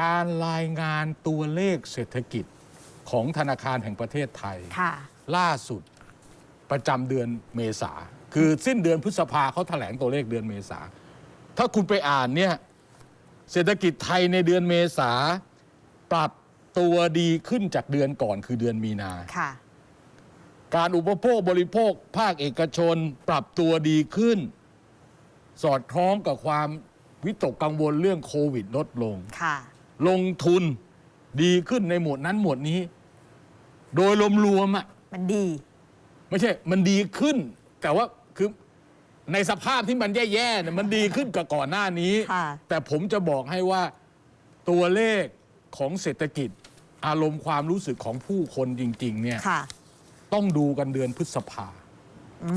การรายงานตัวเลขเศรษฐกิจของธนาคารแห่งประเทศไทย ค่ะ ล่าสุดประจำเดือนเมษา คือสิ้นเดือนพฤษภาเขาแถลงตัวเลขเดือนเมษา ถ้าคุณไปอ่านเนี่ยเศรษฐกิจไทยในเดือนเมษาปรับตัวดีขึ้นจากเดือนก่อนคือเดือนมีนา ค่ะ การอุปโภคบริโภคภาคเอกชนปรับตัวดีขึ้น สอดคล้องกับความวิตกกังวลเรื่องโควิดลดลง ค่ะ ลงทุนดีขึ้นในหมวดนั้นหมวดนี้ โดยรวมๆอะมันดี ไม่ใช่ มันดีขึ้น แต่ว่าคือในสภาพที่มันแย่ๆเนี่ยมันดีขึ้นกว่าก่อนหน้านี้ ค่ะ แต่ผมจะบอกให้ว่าตัวเลขของเศรษฐกิจ อารมณ์ความรู้สึกของผู้คนจริง ๆ เนี่ย ค่ะ ต้องดูกันเดือนพฤษภา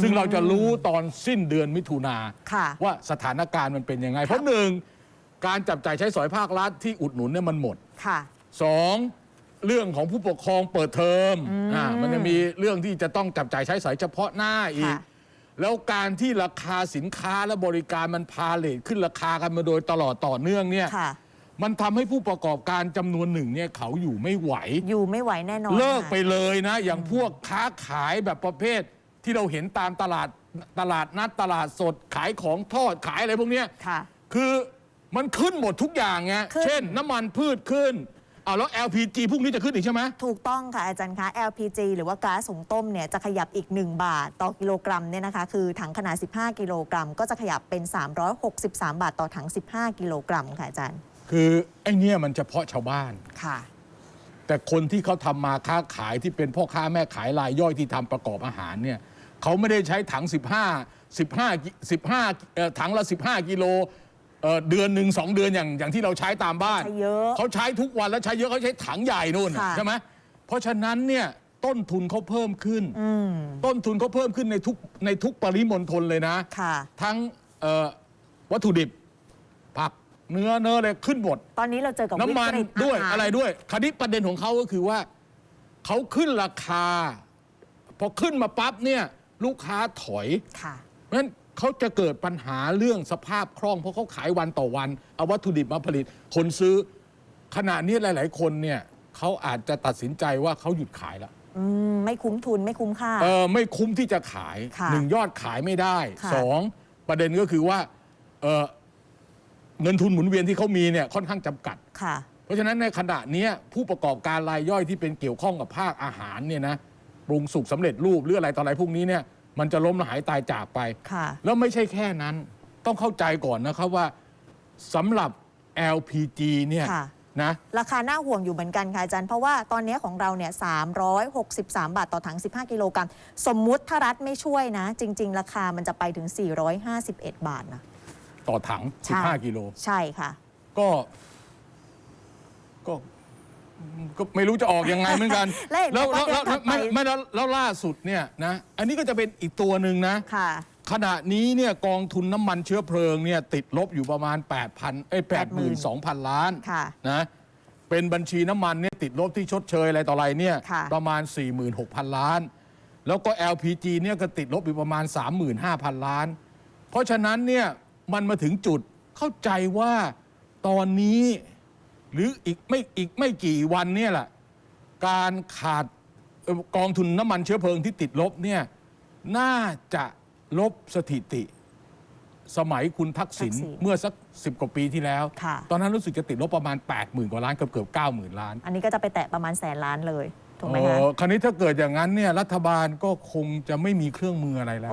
ซึ่งเราจะรู้ตอนสิ้นเดือนมิถุนาค่ะว่าสถานการณ์มันเป็นยังไง เพราะหนึ่ง การจับจ่ายใช้สอยภาครัฐที่อุดหนุนเนี่ยมันหมดค่ะ สองเรื่องของผู้ปกครองเปิดเทอมอ่ามันจะมีเรื่องที่จะต้องจับจ่ายใช้สอยเฉพาะหน้าอีก ค่ะ แล้วการที่ราคาสินค้าและบริการมันพาเลทขึ้นราคากันมาโดยตลอดต่อเนื่องเนี่ย ค่ะ มันทำให้ผู้ประกอบการจำนวนหนึ่งเนี่ยเขาอยู่ไม่ไหว อยู่ไม่ไหวแน่นอนเลิกไปค่ะ เลยนะ อย่างพวกค้าขายแบบประเภทที่เราเห็นตามตลาดตลาดนัดตลาดสดขายของทอดขายอะไรพวกเนี้ยค่ะ คือ มันขึ้นหมดทุกอย่างไงขึ้น เช่น น้ำมันพืชขึ้นเอาแล้ว LPG พวกนี้จะขึ้นอีกใช่ไหม ถูกต้องค่ะอาจารย์คะ LPG หรือว่าก๊าซหุงต้มเนี่ยจะขยับอีก 1 บาทต่อกิโลกรัมเนี่ยนะคะ คือถังขนาด 15 กิโลกรัม ก็จะขยับเป็น 363 บาทต่อถัง 15 กิโลกรัมค่ะอาจารย์ คือไอ้เนี่ยมันเฉพาะชาวบ้าน ค่ะ แต่คนที่เขาทำมาค้าขายที่เป็นพ่อค้าแม่ขายรายย่อยที่ทำประกอบอาหารเนี่ยเขาไม่ได้ใช้ถัง 15 15กิ15เอ่อถังละ 15 กิโล เอ่อเดือนหนึ่งสองเดือนอย่างอย่างที่เราใช้ตามบ้าน ใช้เยอะเขาใช้ทุกวันแล้วใช้เยอะเขาใช้ถังใหญ่นู่นน่ะค่ะ ใช่ไหมเพราะฉะนั้นเนี่ยต้นทุนเขาเพิ่มขึ้น อืม ต้นทุนเขาเพิ่มขึ้นในทุกในทุกปริมณฑลเลยนะ ค่ะ ทั้งเอ่อวัตถุดิบ ผักเนื้อเนื้ออะไรขึ้นหมด ตอนนี้เราเจอกับน้ำมันวิกฤตด้วยาหาอะไรด้วยคราวนี้ประเด็นของเขาก็คือว่าเขาขึ้นราคา พอขึ้นมาปั๊บเนี่ย ลูกค้าถอย ค่ะ เพราะฉะนั้น เขาจะเกิดปัญหาเรื่องสภาพคล่องเพราะเขาขายวันต่อวัน เอาวัตถุดิบมาผลิต คนซื้อขณะนี้หลาย ๆ คนเนี่ยเขาอาจจะตัดสินใจว่าเขาหยุดขายแล้วอืมไม่คุ้มทุนไม่คุ้มค่า เออไม่คุ้มที่จะขายค่ะหนึ่งยอดขายไม่ได้ค่ะสองประเด็นก็คือว่าเออเงินทุนหมุนเวียนที่เขามีเนี่ยค่อนข้างจำกัด ค่ะ เพราะฉะนั้นในขณะเนี้ยผู้ประกอบการรายย่อยที่เป็นเกี่ยวข้องกับภาคอาหารเนี่ยนะปรุงสุกสำเร็จรูปหรืออะไรต่ออะไรพวกนี้เนี่ย มันจะล้มละหายตายจากไป ค่ะ แล้วไม่ใช่แค่นั้น ต้องเข้าใจก่อนนะครับว่าสำหรับ LPG เนี่ยค่ะ นะราคาน่าห่วงอยู่เหมือนกันค่ะอาจารย์เพราะว่าตอนนี้ของเราเนี่ย363 บาทต่อถัง 15 กิโลกรัม สมมุติถ้ารัฐไม่ช่วยนะ จริง ๆ ราคามันจะไปถึง 451 บาทนะต่อถัง ใช่15 กิโล ใช่ค่ะ ก็ก็ ก็ไม่รู้จะออกยังไงเหมือนกันและเห็นแล้วบอกแล้วว่าแล้วเดือนถัดไป ไม่ไม่แล้วแล้วล่าสุดเนี่ยนะอันนี้ก็จะเป็นอีกตัวหนึ่งนะ ค่ะ ขณะนี้เนี่ยกองทุนน้ำมันเชื้อเพลิงเนี่ยติดลบอยู่ประมาณ 8,000เอ้ย82,000 ล้านค่ะนะเป็นบัญชีน้ำมันเนี่ยติดลบที่ชดเชยอะไรต่ออะไรเนี่ยค่ะ ประมาณ 46,000 ล้าน แล้วก็ LPG เนี่ยก็ติดลบอยู่ประมาณ 35,000 ล้าน เพราะฉะนั้นเนี่ยมันมาถึงจุดเข้าใจว่าตอนนี้ หรืออีกไม่อีกไม่กี่วันเนี่ยแหละการขาดเอ่อกองทุนน้ำมันเชื้อเพลิงที่ติดลบเนี่ยน่าจะลบสถิติ สมัยคุณทักษิณทักษิณเมื่อสักสิบกว่าปีที่แล้ว ค่ะ ตอนนั้นรู้สึกจะติดลบประมาณ 8 0,000 กว่าล้านเกือบเกือบ9 0,000ล้านอันนี้ก็จะไปแตะประมาณแสนล้านเลย ถูกไหมเอคะอคราวนี้ถ้าเกิดอย่างนั้นเนี่ยรัฐบาลก็คงจะไม่มีเครื่องมืออะไรแล้ว